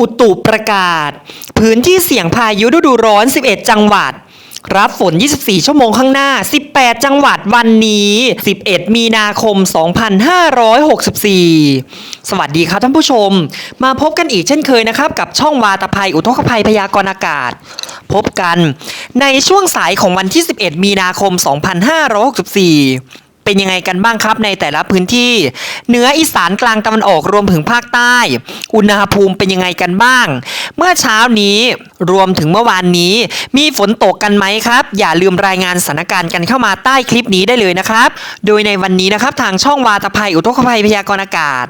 อุตุประกาศ พื้นที่เสี่ยงพายุฤดูร้อน 11 จังหวัด รับฝน 24 ชั่วโมงข้างหน้า 18 จังหวัดวันนี้ 11 มีนาคม 2564 สวัสดีครับท่านผู้ชม มาพบกันอีกเช่นเคยนะครับ กับช่องวาตภัยอุทกภัยพยากรณ์อากาศ พบกันในช่วงสายของวันที่ 11 มีนาคม 2564 เป็นยังไงกันบ้างครับในแต่ละพื้นที่เหนืออีสานกลางตะวันออกรวมถึงภาคใต้ อุณหภูมิเป็นยังไงกันบ้าง เมื่อเช้านี้รวมถึงเมื่อวานนี้ มีฝนตกกันไหมครับ อย่าลืมรายงานสถานการณ์กันเข้ามาใต้คลิปนี้ได้เลยนะครับ โดยในวันนี้นะครับทางช่องวาตภัยอุทกภัยพยากรณ์อากาศ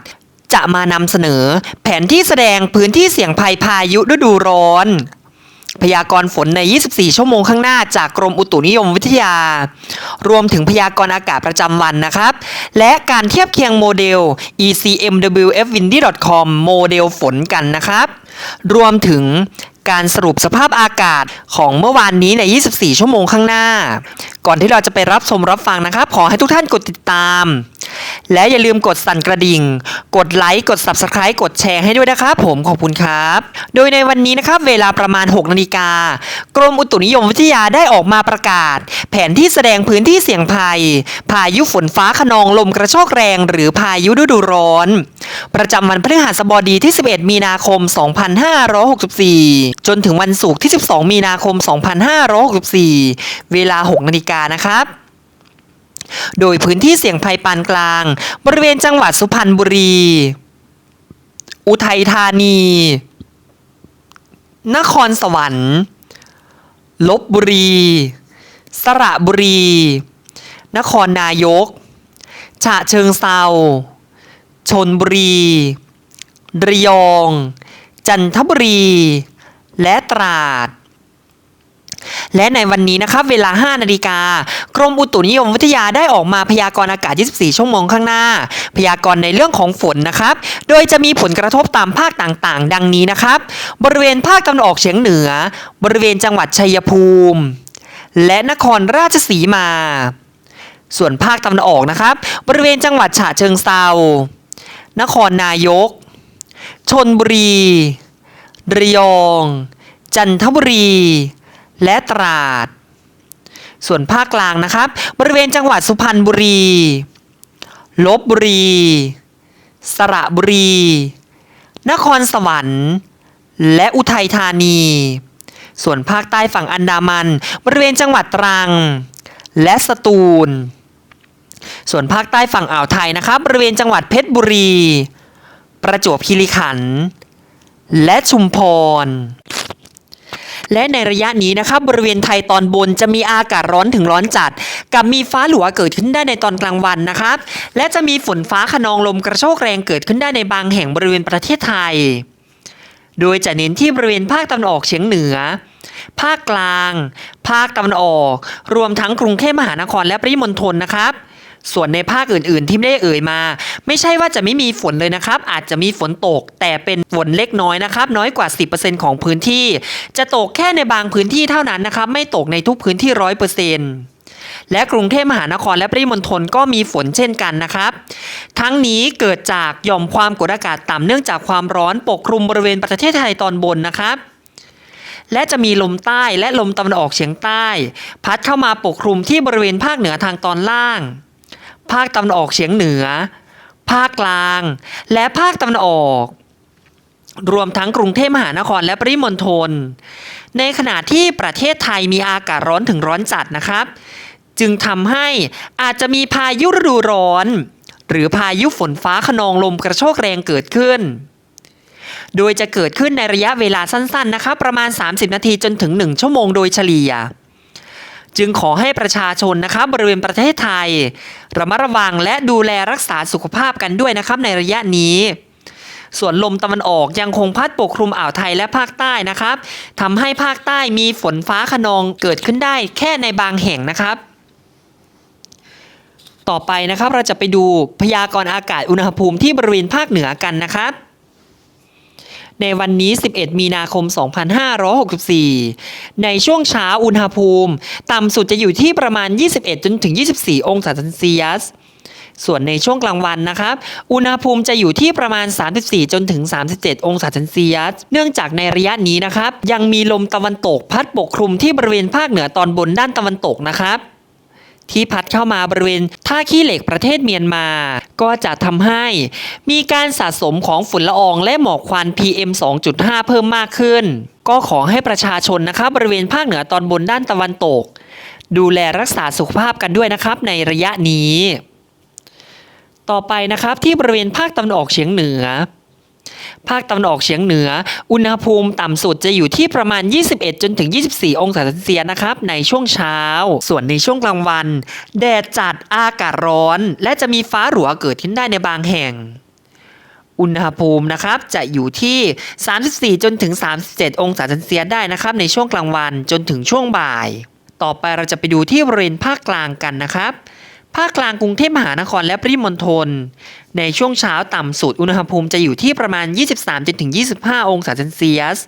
จะมานำเสนอ แผนที่แสดงพื้นที่เสี่ยงภัยพายุฤดูร้อน พยากรณ์ฝนใน 24 ชั่วโมงข้างหน้าจากกรมอุตุนิยมวิทยา รวมถึงพยากรณ์อากาศประจำวันนะครับ และการเทียบเคียงโมเดล ecmwfwindy.com โมเดลฝนกันนะครับ รวมถึงการสรุปสภาพอากาศของเมื่อวานนี้ใน 24 ชั่วโมงข้างหน้า ก่อนที่เราจะไปรับชมรับฟังนะครับ ขอให้ทุกท่านกดติดตาม และอย่าลืมกดสั่นกระดิ่ง กดไลค์ กด Subscribe กดแชร์ให้ด้วยนะครับ ผมขอบคุณครับ โดยในวันนี้นะครับ เวลาประมาณ 6 นาฬิกา กรมอุตุนิยมวิทยาได้ออกมาประกาศ แผนที่แสดงพื้นที่เสี่ยงภัย พายุฝนฟ้าขนองลมกระโชกแรง หรือพายุฤดูร้อน ประจำวันพฤหัสบดีที่ 11 มีนาคม 2564จนถึงวันศุกร์ที่ 12 มีนาคม 2564 เวลา 6 นาฬิกานะครับโดยพื้นที่เสี่ยงภัยปานกลาง บริเวณจังหวัดสุพรรณบุรี อุทัยธานี นครสวรรค์ ลบบุรี สระบุรี นครนายก ฉะเชิงเซาชนบุรี ระยอง จันทบุรี และตราด และในวันนี้นะครับเวลา 5 นาฬิกากรมอุตุนิยมวิทยาได้ออกมาพยากรณ์อากาศ 24 ชั่วโมงข้างหน้า พยากรณ์ในเรื่องของฝนนะครับ โดยจะมีผลกระทบตามภาคต่างๆ ดังนี้นะครับ บริเวณภาคตะวันออกเฉียงเหนือ บริเวณจังหวัดชัยภูมิ และนครราชสีมา ส่วนภาคตะวันออกนะครับ บริเวณจังหวัดฉะเชิงเซานครนายก ชนบุรี ระยอง จันทบุรี และตราด ส่วนภาคกลางนะครับ บริเวณจังหวัดสุพรรณบุรี ลบบุรี สระบุรี นครสวรรค์ และอุทัยธานี ส่วนภาคใต้ฝั่งอันดามัน บริเวณจังหวัดตรัง และสตูล ส่วนภาคใต้ฝั่งอ่าวไทยนะครับ บริเวณจังหวัดเพชรบุรี ประจวบคีรีขันธ์ และชุมพร และในระยะนี้นะครับบริเวณไทยตอนบนจะมีอากาศร้อนถึงร้อนจัด กับมีฟ้าหลัวเกิดขึ้นได้ในตอนกลางวันนะครับ และจะมีฝนฟ้าขนองลมกระโชกแรงเกิดขึ้นได้ในบางแห่งบริเวณประเทศไทย โดยจะเน้นที่บริเวณภาคตะวันออกเฉียงเหนือ ภาคกลาง ภาคตะวันออก รวมทั้งกรุงเทพมหานครและปริมณฑลนะครับ ส่วนในภาคอื่น ๆ ที่ไม่ได้เอ่ยมา ไม่ใช่ว่าจะไม่มีฝนเลยนะครับ อาจจะมีฝนตก แต่เป็นฝนเล็กน้อยนะครับ น้อยกว่า 10%ของพื้นที่ จะตกแค่ในบางพื้นที่เท่านั้นนะครับ ไม่ตกในทุกพื้นที่ร้อยเปอร์เซ็นต์และกรุงเทพมหานครและปริมณฑลก็มีฝนเช่นกันนะครับ ทั้งนี้เกิดจากหย่อมความกดอากาศต่ำเนื่องจากความร้อนปกคลุมบริเวณประเทศไทยตอนบนนะครับ และจะมีลมใต้และลมตะวันออกเฉียงใต้ พัดเข้ามาปกคลุมที่บริเวณภาคเหนือทางตอนล่าง ภาคตะวันออกเฉียงเหนือ ภาคกลาง และภาคตะวันออก รวมทั้งกรุงเทพมหานครและปริมณฑลในขณะที่ประเทศไทยมีอากาศร้อนถึงร้อนจัดนะครับ จึงทำให้อาจจะมีพายุฤดูร้อน หรือพายุฝนฟ้าขนองลมกระโชกแรงเกิดขึ้น โดยจะเกิดขึ้นในระยะเวลาสั้นๆ นะครับ ประมาณ 30 นาทีจนถึง 1 ชั่วโมงโดยเฉลี่ย จึงขอให้ประชาชนนะครับบริเวณประเทศไทย ระมัดระวังและดูแลรักษาสุขภาพกันด้วยนะครับในระยะนี้ ส่วนลมตะวันออกยังคงพัดปกคลุมอ่าวไทยและภาคใต้นะครับทำให้ภาคใต้มีฝนฟ้าขนองเกิดขึ้นได้แค่ในบางแห่งนะครับต่อไปนะครับเราจะไปดูพยากรณ์อากาศอุณหภูมิที่บริเวณภาคเหนือกันนะครับ ในวันนี้ 11 มีนาคม 2564 ในช่วงเช้าอุณหภูมิ ต่ำสุดจะอยู่ที่ประมาณ 21 จนถึง 24 องศาเซลเซียส ส่วนในช่วงกลางวันนะครับ อุณหภูมิจะอยู่ที่ประมาณ 34 จนถึง 37 องศาเซนเซียส เนื่องจากในระยะนี้นะครับ ยังมีลมตะวันตกพัดปกคลุมที่บริเวณภาคเหนือตอนบนด้านตะวันตกนะครับ ที่พัดเข้ามาบริเวณท่าขี้เหล็กประเทศเมียนมา ก็จะทำให้มีการสะสมของฝุ่นละอองและหมอกควัน PM 2.5 เพิ่มมากขึ้น ก็ขอให้ประชาชนนะครับบริเวณภาคเหนือตอนบนด้านตะวันตก ดูแลรักษาสุขภาพกันด้วยนะครับในระยะนี้ ต่อไปนะครับที่บริเวณภาคตะวันออกเฉียงเหนือ ภาคตะวันออกเฉียงเหนือ อุณหภูมิต่ำสุดจะอยู่ที่ประมาณ 21 จนถึง 24 องศาเซนเซียสนะครับ ในช่วงเช้า ส่วนในช่วงกลางวัน แดดจัดอากาศร้อน และจะมีฟ้าหลัวเกิดขึ้นได้ในบางแห่ง อุณหภูมินะครับจะอยู่ที่ 34 จนถึง 37 องศาเซนเซียสได้นะครับ ในช่วงกลางวันจนถึงช่วงบ่าย ต่อไปเราจะไปดูที่บริเวณภาคกลางกันนะครับ ภาคกลางกรุงเทพมหานครและปริมณฑลในช่วงเช้าต่ำสุดอุณหภูมิจะอยู่ที่ประมาณ 23จนถึง25 องศาเซนเซียส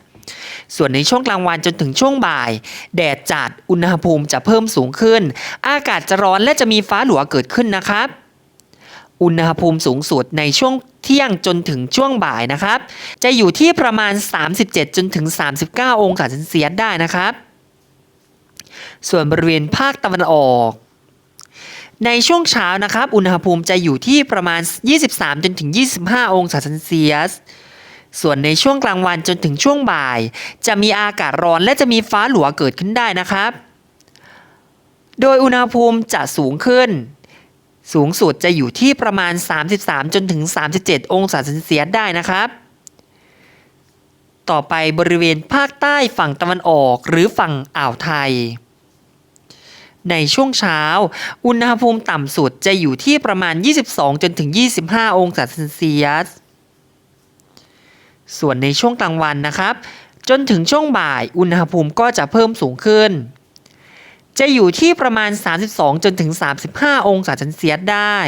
ส่วนในช่วงกลางวันจนถึงช่วงบ่าย แดดจัดอุณหภูมิจะเพิ่มสูงขึ้น อากาศจะร้อนและจะมีฟ้าหลัวเกิดขึ้นนะครับ อุณหภูมิสูงสุดในช่วงเที่ยงจนถึงช่วงบ่ายนะครับ จะอยู่ที่ประมาณ 37 จนถึง 39 องศาเซนเซียสได้นะครับ ส่วนบริเวณภาคตะวันออก ในช่วงเช้านะครับ อุณหภูมิจะอยู่ที่ประมาณ 23 จนถึง 25 องศาเซนเซียส ส่วนในช่วงกลางวันจนถึงช่วงบ่าย จะมีอากาศร้อนและจะมีฟ้าหลัวเกิดขึ้นได้นะครับ โดยอุณหภูมิจะสูงขึ้น สูงสุดจะอยู่ที่ประมาณ 33 จนถึง 37 องศาเซนเซียสได้นะครับ ต่อไปบริเวณภาคใต้ฝั่งตะวันออกหรือฝั่งอ่าวไทย ในช่วงเช้า อุณหภูมิต่ำสุดจะอยู่ที่ประมาณ 22 จนถึง 25 องศาเซนเซียส ส่วนในช่วงกลางวันนะครับ จนถึงช่วงบ่าย อุณหภูมิก็จะเพิ่มสูงขึ้น จะอยู่ที่ประมาณ 32 จนถึง 35 องศาเซนเซียสได้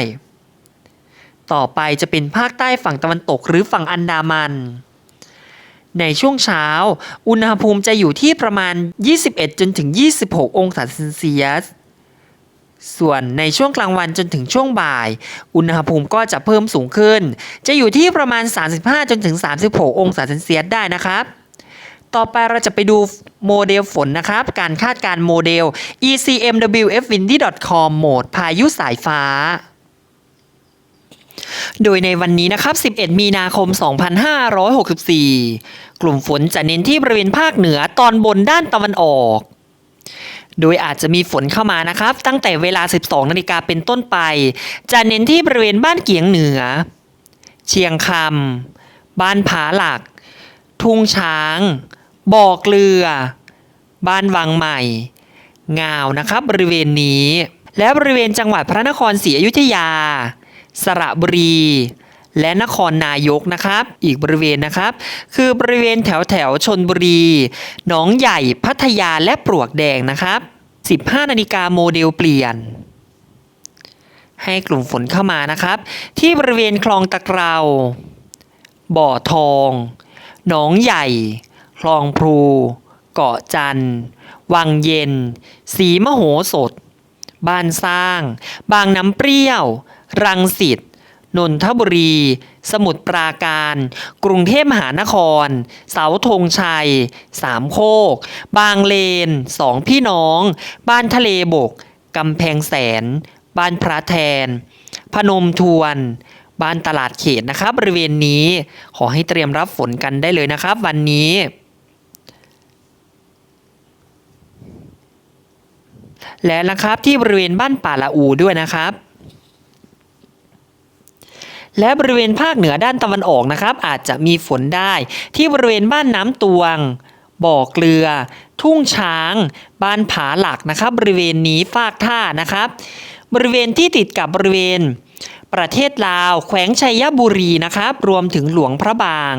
ต่อไปจะเป็นภาคใต้ฝั่งตะวันตกหรือฝั่งอันดามัน ในช่วงเช้า อุณหภูมิจะอยู่ที่ประมาณ 21 จนถึง 26 องศาเซนเซียส ส่วนในช่วงกลางวันจนถึงช่วงบ่าย อุณหภูมิก็จะเพิ่มสูงขึ้น จะอยู่ที่ประมาณ 35 จนถึง 36 องศาเซนเซียสได้นะครับ ต่อไปเราจะไปดูโมเดลฝนนะครับ การคาดการโมเดล ecmwfwindy.com โหมดพายุสายฟ้า โดยในวันนี้นะครับ 11 มีนาคม 2564 กลุ่มฝนจะเน้นที่บริเวณภาคเหนือตอนบนด้านตะวันออก โดยอาจจะมีฝนเข้ามานะครับ ตั้งแต่เวลา 12 นาฬิกาเป็นต้นไป จะเน้นที่บริเวณบ้านเกียงเหนือ เชียงคำ บ้านผาหลัก ทุ่งช้าง บ่อเกลือ บ้านวังใหม่ งาวนะครับบริเวณนี้ และบริเวณจังหวัดพระนครศรีอยุธยา สระบุรี และนครนายกนะครับ อีกบริเวณนะครับ คือบริเวณแถวแถวชนบุรี หนองใหญ่พัทยาและปลวกแดงนะครับ 15 นาฬิกาโมเดลเปลี่ยน ให้กลุ่มฝนเข้ามานะครับ ที่บริเวณคลองตะเกรา บ่อทอง หนองใหญ่ คลองพลูเกาะจันทร์วังเย็น สีมโหสถ บ้านสร้าง บางน้ำเปรี้ยว รังสิตนนทบุรี สมุทรปราการ กรุงเทพมหานคร เสาธงชัย สามโคก บางเลน สองพี่น้อง บ้านทะเลบก กำแพงแสน บ้านพระแทน พนมทวน บ้านตลาดเขตนะครับบริเวณนี้ ขอให้เตรียมรับฝนกันได้เลยนะครับ วันนี้ และนะครับที่บริเวณบ้านป่าละอูด้วยนะครับ และบริเวณภาคเหนือด้านตะวันออกนะครับ อาจจะมีฝนได้ ที่บริเวณบ้านน้ำตวง บ่อเกลือ ทุ่งช้าง บ้านผาหลักนะครับ บริเวณนี้ฟากท่านะครับ บริเวณที่ติดกับบริเวณ ประเทศลาว แขวงชัยบุรีนะครับ รวมถึงหลวงพระบาง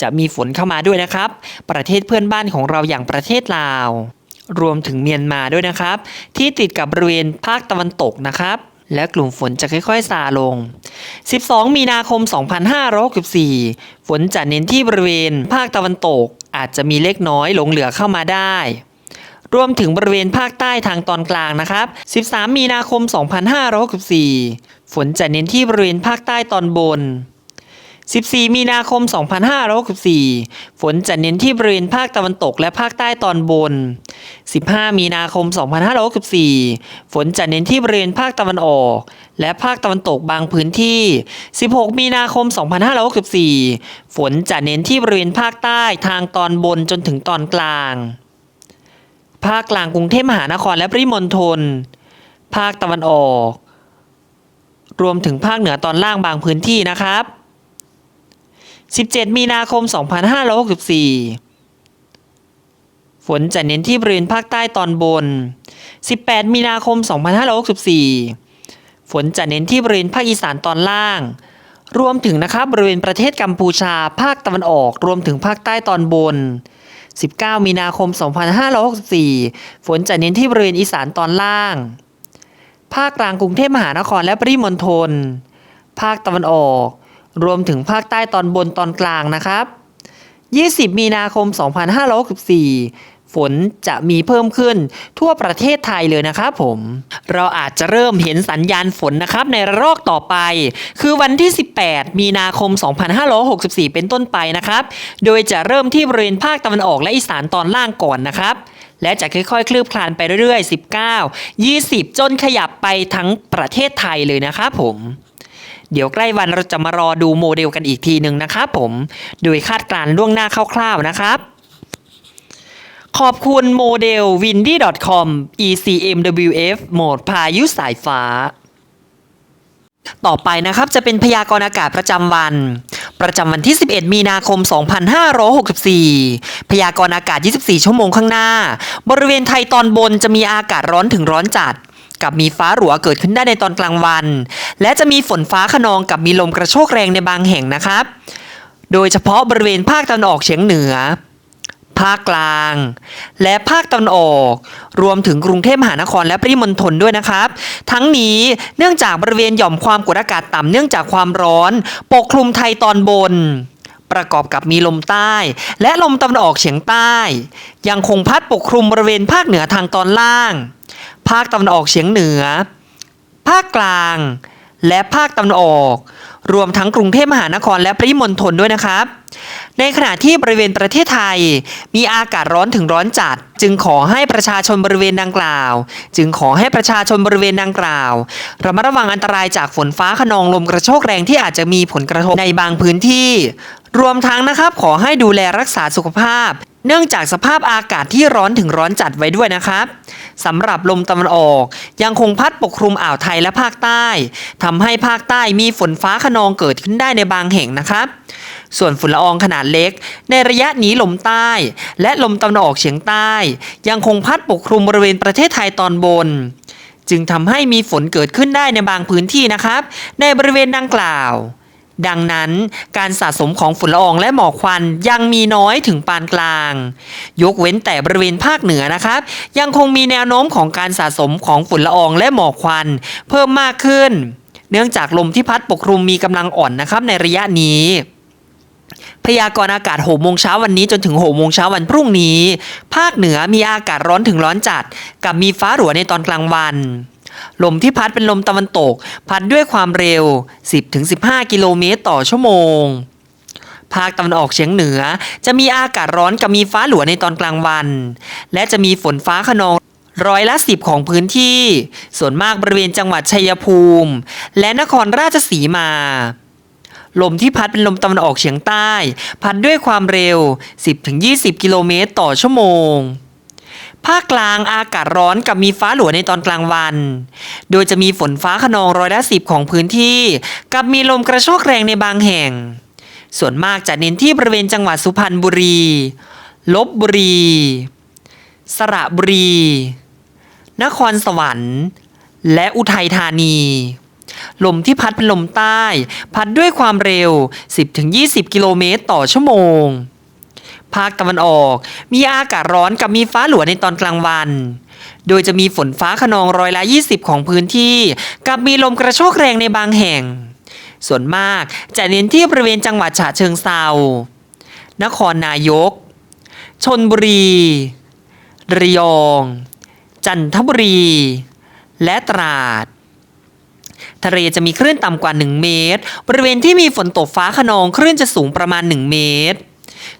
จะมีฝนเข้ามาด้วยนะครับ ประเทศเพื่อนบ้านของเราอย่างประเทศลาว รวมถึงเมียนมาด้วยนะครับ ที่ติดกับบริเวณภาคตะวันตกนะครับ และกลุ่มฝนจะค่อยๆซาลง 12 มีนาคม 2564 ฝนจะเน้นที่บริเวณภาคตะวันตกอาจจะมีเล็กน้อยหลงเหลือเข้ามาได้ รวมถึงบริเวณภาคใต้ทางตอนกลางนะครับ 13 มีนาคม 2564 ฝนจะเน้นที่บริเวณภาคใต้ตอนบน 14 มีนาคม 2564 ฝนจะเน้นที่บริเวณภาคตะวันตกและภาคใต้ตอนบน 15 มีนาคม 2564 ฝนจะเน้นที่บริเวณภาคตะวันออก และภาคตะวันตกบางพื้นที่ 16 มีนาคม 2564 ฝนจะเน้นที่บริเวณภาคใต้ทางตอนบนจนถึงตอนกลาง ภาคกลางกรุงเทพมหานครและปริมณฑล ภาคตะวันออก รวมถึงภาคเหนือตอนล่างบางพื้นที่นะครับ 17 มีนาคม 2564 ฝนจะเน้นที่บริเวณภาคใต้ตอนบน 18 มีนาคม 2564 ฝนจะเน้นที่บริเวณภาคอีสานตอนล่าง รวมถึงนะครับบริเวณประเทศกัมพูชา ภาคตะวันออก รวมถึงภาคใต้ตอนบน 19 มีนาคม 2564 ฝนจะเน้นที่บริเวณอีสานตอนล่าง ภาคกลางกรุงเทพมหานครและปริมณฑล ภาคตะวันออก รวมถึงภาคใต้ตอนบนตอนกลางนะครับ 20 มีนาคม 2564 ฝนจะมีเพิ่มขึ้นทั่วประเทศไทยเลยนะครับผม เราอาจจะเริ่มเห็นสัญญาณฝนนะครับในระลอกต่อไป คือวันที่ 18 มีนาคม 2564 เป็นต้นไปนะครับ โดยจะเริ่มที่บริเวณภาคตะวันออกและอีสานตอนล่างก่อนนะครับและจะค่อยๆ คลืบคลานไปเรื่อยๆ 19 20 จนขยับไปทั้งประเทศไทยเลยนะครับผม เดี๋ยวใกล้วันเราจะมารอดูโมเดลกันอีกทีหนึ่งนะครับผม โดยคาดการณ์ล่วงหน้าคร่าวๆนะครับ ขอบคุณโมเดล windy.com ECMWF โหมดพายุสายฟ้า ต่อไปนะครับจะเป็นพยากรณ์อากาศประจำวันประจำวันที่ 11 มีนาคม 2564 พยากรณ์อากาศ 24 ชั่วโมงข้างหน้า บริเวณไทยตอนบนจะมีอากาศร้อนถึงร้อนจัด กับมีฟ้าหลัวเกิดขึ้นได้ในตอนกลางวัน และจะมีฝนฟ้าขนองกับมีลมกระโชกแรงในบางแห่งนะครับ โดยเฉพาะบริเวณภาคตะวันออกเฉียงเหนือ ภาคกลาง และภาคตะวันออก รวมถึงกรุงเทพมหานครและปริมณฑลด้วยนะครับ ทั้งนี้เนื่องจากบริเวณหย่อมความกดอากาศต่ำเนื่องจากความร้อน ปกคลุมไทยตอนบนประกอบกับมีลมใต้ และลมตะวันออกเฉียงใต้ ยังคงพัดปกคลุมบริเวณภาคเหนือทางตอนล่าง ภาคตะวันออกเฉียงเหนือ ภาคกลาง และภาคตะวันออก รวมทั้งกรุงเทพมหานครและปริมณฑลด้วยนะครับ ในขณะที่บริเวณประเทศไทย มีอากาศร้อนถึงร้อนจัด จึงขอให้ประชาชนบริเวณดังกล่าว จึงขอให้ประชาชนบริเวณดังกล่าวระมัดระวังอันตรายจากฝนฟ้าขนองลมกระโชกแรงที่อาจจะมีผลกระทบในบางพื้นที่ รวมทั้งนะครับขอให้ดูแลรักษาสุขภาพ เนื่องจากสภาพอากาศที่ร้อนถึงร้อนจัดไว้ด้วยนะครับสำหรับลมตะวันออกยังคงพัดปกคลุมอ่าวไทยและภาคใต้ทำให้ภาคใต้มีฝนฟ้าขนองเกิดขึ้นได้ในบางแห่งนะครับ ส่วนฝุ่นละอองขนาดเล็ก ในระยะนี้ลมใต้ และลมตะวันออกเฉียงใต้ ยังคงพัดปกคลุมบริเวณประเทศไทยตอนบน จึงทำให้มีฝนเกิดขึ้นได้ในบางพื้นที่นะครับ ในบริเวณดังกล่าว ดังนั้นการสะสมของฝุ่นละอองและหมอกควันยังมีน้อยถึงปานกลาง ยกเว้นแต่บริเวณภาคเหนือนะครับ ยังคงมีแนวโน้มของการสะสมของฝุ่นละอองและหมอกควัน เพิ่มมากขึ้น เนื่องจากลมที่พัดปกคลุมมีกำลังอ่อนนะครับในระยะนี้พยากรณ์อากาศ6โมงเช้าวันนี้จนถึง6โมงเช้าวันพรุ่งนี้ ภาคเหนือมีอากาศร้อนถึงร้อนจัด กับมีฟ้าหลัวในตอนกลางวัน ลมที่พัดเป็นลมตะวันตก พัดด้วยความเร็ว 10-15 กิโลเมตรต่อชั่วโมง ภาคตะวันออกเฉียงเหนือ จะมีอากาศร้อนกับมีฟ้าหลัวในตอนกลางวัน และจะมีฝนฟ้าขนองร้อยละสิบของพื้นที่ ส่วนมากบริเวณจังหวัดชัยภูมิ และนครราชสีมา ลมที่พัดเป็นลมตะวันออกเฉียงใต้ พัดด้วยความเร็ว 10-20 กิโลเมตรต่อชั่วโมง ภาคกลางอากาศร้อนกับมีฟ้าหลัวในตอนกลางวัน โดยจะมีฝนฟ้าขนองร้อยละสิบของพื้นที่ กับมีลมกระโชกแรงในบางแห่ง ส่วนมากจะเน้นที่บริเวณจังหวัดสุพรรณบุรี ลบบุรี สระบุรี นครสวรรค์ และอุทัยธานี ลมที่พัดเป็นลมใต้ พัดด้วยความเร็ว 10-20 กิโลเมตรต่อชั่วโมง ภาคตะวันออก มีอากาศร้อนกับมีฟ้าหลัวในตอนกลางวัน โดยจะมีฝนฟ้าขนองร้อยละ 20 ของพื้นที่ กับมีลมกระโชกแรงในบางแห่ง ส่วนมากจะเน้นที่บริเวณจังหวัดฉะเชิงเซานครนายก ชนบุรี ระยอง จันทบุรี และตราด ทะเลจะมีคลื่นต่ำกว่า 1 เมตร บริเวณที่มีฝนตกฟ้าขนองคลื่นจะสูงประมาณ 1 เมตร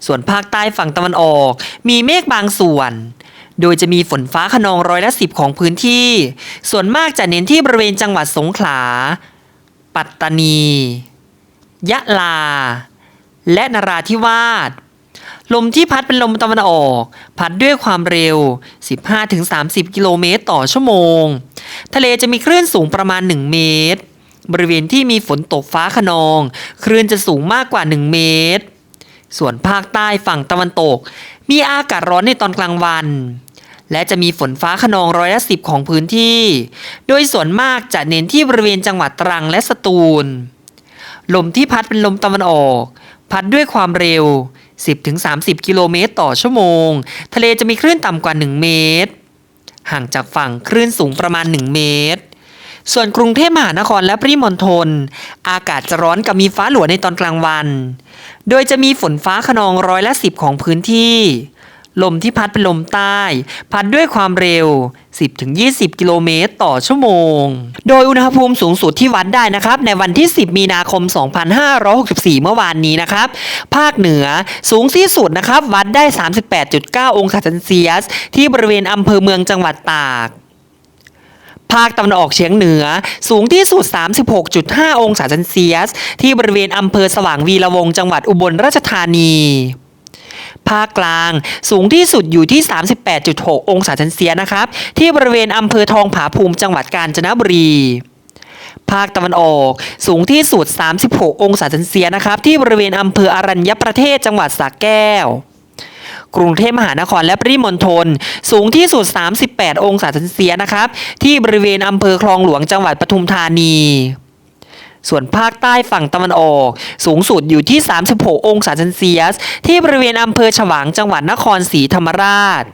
ส่วนภาคใต้ฝั่งตะวันออก มีเมฆบางส่วน โดยจะมีฝนฟ้าขนองร้อยละสิบของพื้นที่ ส่วนมากจะเน้นที่บริเวณจังหวัดสงขลา ปัตตานี ยะลา และนราธิวาสลมที่พัดเป็นลมตะวันออก พัดด้วยความเร็ว 15-30 กิโลเมตรต่อชั่วโมง ทะเลจะมีคลื่นสูงประมาณ 1 เมตร บริเวณที่มีฝนตกฟ้าขนอง คลื่นจะสูงมากกว่า 1 เมตร ส่วนภาคใต้ฝั่งตะวันตก มีอากาศร้อนในตอนกลางวัน และจะมีฝนฟ้าขนองร้อยละสิบของพื้นที่ โดยส่วนมากจะเน้นที่บริเวณจังหวัดตรังและสตูล ลมที่พัดเป็นลมตะวันออก พัดด้วยความเร็ว 10-30 กิโลเมตรต่อชั่วโมง ทะเลจะมีคลื่นต่ำกว่า 1 เมตร ห่างจากฝั่งคลื่นสูงประมาณ 1 เมตร ส่วนกรุงเทพมหานครและปริมณฑลอากาศจะร้อนกับมีฟ้าหลัวในตอนกลางวัน โดยจะมีฝนฟ้าขนองร้อยละสิบของพื้นที่ ลมที่พัดเป็นลมใต้ พัดด้วยความเร็ว 10-20 กิโลเมตรต่อชั่วโมง โดยอุณหภูมิสูงสุดที่วัดได้นะครับ ในวันที่ 10 มีนาคม 2564 เมื่อวานนี้นะครับ ภาคเหนือสูงที่สุดนะครับ วัดได้ 38.9 องศาเซนเซียส ที่บริเวณอำเภอเมืองจังหวัดตาก ภาคตะวันออกเฉียงเหนือ สูงที่สุด 36.5 องศาเซนเซียส ที่บริเวณอำเภอสว่างวีระวงจังหวัดอุบลราชธานี ภาคกลางสูงที่สุดอยู่ที่ 38.6 องศาเซนเซียสนะครับ ที่บริเวณอำเภอทองผาภูมิจังหวัดกาญจนบุรีภาคตะวันออก สูงที่สุด 36 องศาเซนเซียสนะครับ ที่บริเวณอำเภออรัญญประเทศจังหวัดสระแก้ว กรุงเทพมหานครและปริมณฑลสูงที่สุด 38 องศาเซนเซียสนะครับ ที่บริเวณอำเภอคลองหลวงจังหวัดปทุมธานีส่วนภาคใต้ฝั่งตะวันออก สูงสุดอยู่ที่ 36 องศาเซนเซียส ที่บริเวณอำเภอฉวางจังหวัดนครศรีธรรมราช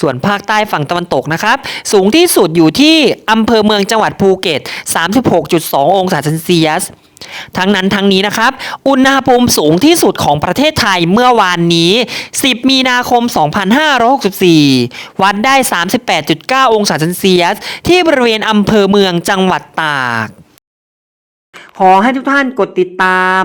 ส่วนภาคใต้ฝั่งตะวันตกนะครับ สูงที่สุดอยู่ที่อำเภอเมืองจังหวัดภูเก็ต 36.2 องศาเซนเซียส ทั้งนั้นทั้งนี้นะครับ อุณหภูมิสูงที่สุดของประเทศไทยเมื่อวานนี้ 10 มีนาคม 2564 วัดได้ 38.9 องศาเซนเซียส ที่บริเวณอำเภอเมืองจังหวัดตาก ขอให้ทุกท่านกดติดตาม